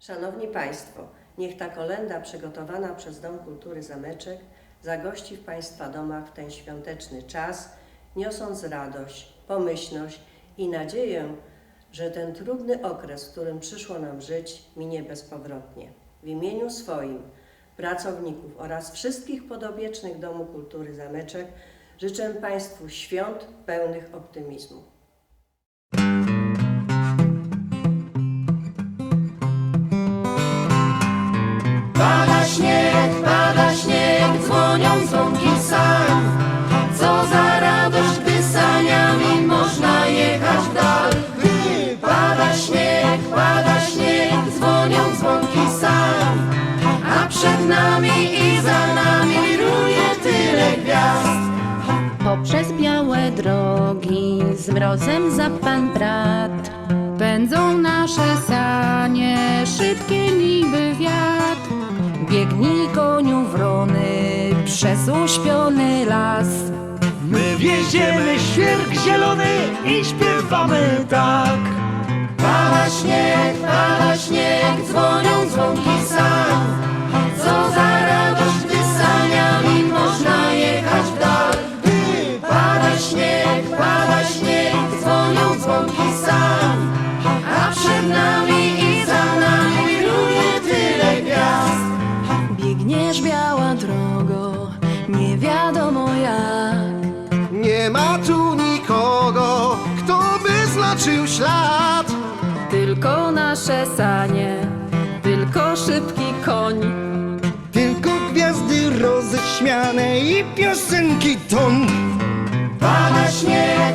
Szanowni Państwo, niech ta kolenda przygotowana przez Dom Kultury Zameczek zagości w Państwa domach w ten świąteczny czas, niosąc radość, pomyślność i nadzieję, że ten trudny okres, w którym przyszło nam żyć, minie bezpowrotnie. W imieniu swoim, pracowników oraz wszystkich podobiecznych Domu Kultury Zameczek życzę Państwu świąt pełnych optymizmu. Pada śnieg, pada śnieg, dzwonią dzwonki sam. Co za radość, gdy saniami można jechać w dal. Pada śnieg, pada śnieg, dzwonią dzwonki sam. A przed nami i za nami wiruje tyle gwiazd. Poprzez białe drogi z mrozem za pan brat Pędzą nasze sanie, szybkie przez uśpiony las My wieziemy świerk zielony i śpiewamy tak. Pada śnieg, pada śnieg, Nie ma tu nikogo, kto by znaczył ślad. Tylko nasze sanie, tylko szybki koń Tylko gwiazdy roześmiane i piosenki ton. Pada śnieg,